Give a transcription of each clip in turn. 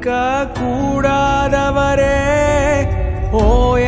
மறுக்க கூடாதவரே ஓய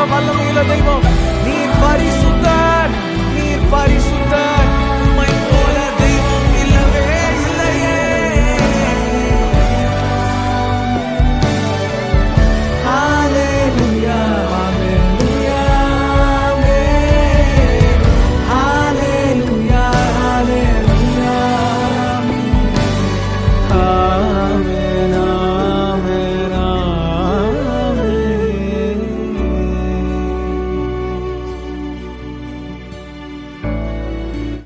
దైవం వల్ల మిగిలిన దైవం. నీ పరిశు